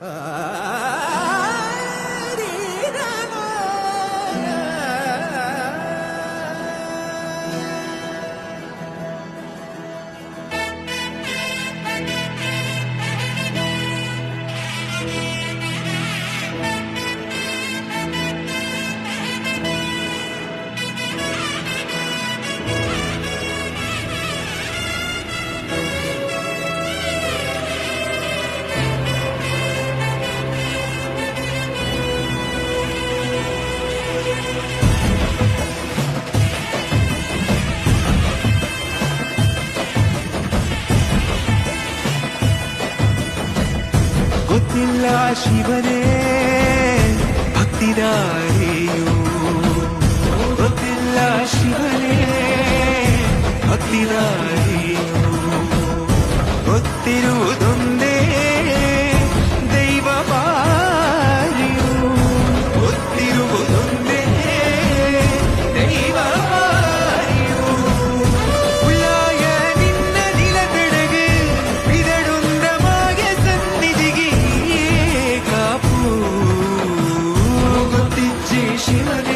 哎 ഗൊത്തില്ല ശിവനെ ഭക്തിരായോത്തില്ല ശിവനെ ഭക്തിരാരേയോ ഒത്തിരുതൊന്ത Chile.